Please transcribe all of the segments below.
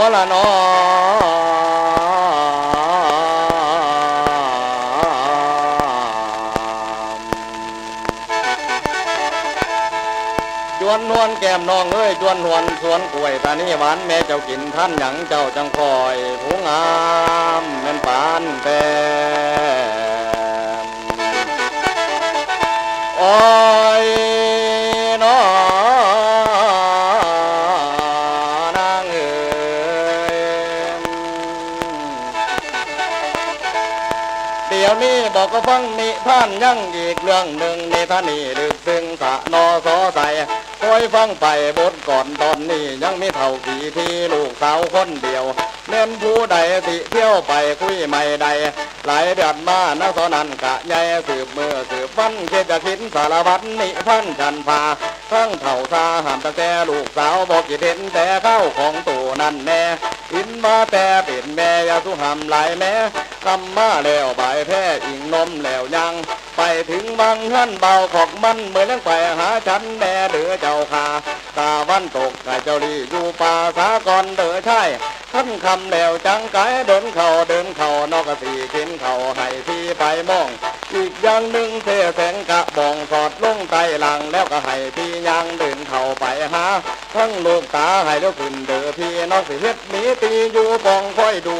อละนอจวนนวลแก้มน้องเอ้ยจวนนวลสวนกล้วยตานีหวานแม่เจ้ากินท่านหยังเจ้าจังคอยผู้งามแม่นปานแปมโอ้ เดี๋ยวนี้บอกก็ฟังนิท่านยังอีกเรื่องหนึ่งในท่านี่ลึกซึ้งสะนอสอใสคอยฟังไปบทก่อนตอนนี้ยังไม่เท่ากี่ที่ลูกสาวคนเดียวเน้นผู้ใดสิเที่ยวไปคุยไม่ใด หลายเดือนมานักสอนันกะใหญ่สืบมือสืบวันเกจะคิดสารพัดนิพันจันพาทั้งเท่าซาหันตะแต่ลูกสาวบอกกี่เด่นแต่เข้าของตู่นั่นแน่อินมาแต่เป็นแม่ยาสุหำหลายแม่ คำมาแล้วบายแพ้อิงนมแล้วยัง ไปถึงบางท่านเบาขอกมันเหมือนนั่งไปหาฉันแม่เดือเจ้าคาตาวันตกไก่เจ้าลีอยู่ป่าสากรเดือใช่ท่านคำแล้วจังกายเดินเข่าเดินเข่านอกกะสีกินเข่าให้พี่ไปมอง อีกอย่างหนึ่งเทแสงกะ ลูกตาให้แล้วขึ้นเดือพี่น้องสิเฮ็ดหนีตีอยู่ปองค่อยดู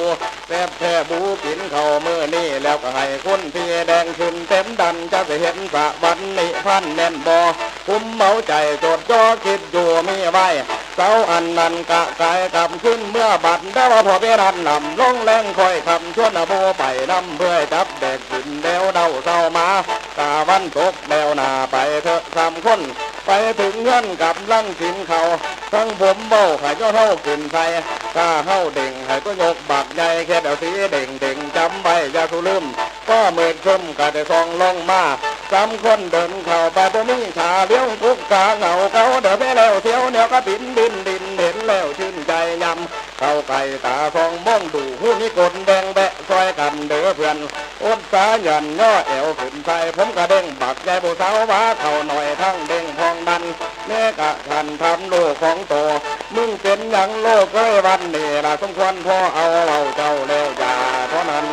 แซ่บแท้บูกินเข่ามือนี่แล้วก็ให้คนพี่แดงขึ้นเต็มดันจะสิเห็นสะบันนี่พันแน่นบอคุ้มเมาใจจดจ่อคิดอยู่มีไว้เสาอันนั้นกะกายกลับขึ้นเมื่อบัดได้ว่าพอพีรันนำลงแรงคอยคำชวนอาโบไปนำเพื่อจับเด็กขึ้นเดวเดาเศร้ามาตาวันตกแนวหนาไปเถอะสามคน ไปถึงเงินกับลั่งกินเขาทั้งผมเบ้าใหายก็เท่าขึ้นใส่ถ้าเท่าเด่งใหายก็ยกบักใหญ่แค่เดาสีเด่งเด่งจำไว้อย่าสุลืมก็เมิดขึ้นกะได้ซองลงมาสามคนเดินเข้าไปบ่มีขาเลี้ยวทุกขาเหงาเขาเดินไปแล้วเที่ยวเนี่ยก็บินดินดินเห็นแล้วชื่นใจยำเข้าไก่ตาฟองมองดูผู้นี้กดแดงแบะซอยกันเด้อเพื่อนอดสาหยันย่อแอวขึ้นใส่ผมกระเด้งบักใหญ่ผู้สาวว่าเข้าหน่อยทั้ง แม่กะทันทำโลกของโต มึงเป็นอย่างโลกเอ้ยวันนี้ละสมควรพ่อเอาเราเจ้าแล้วอย่าเท่านั้น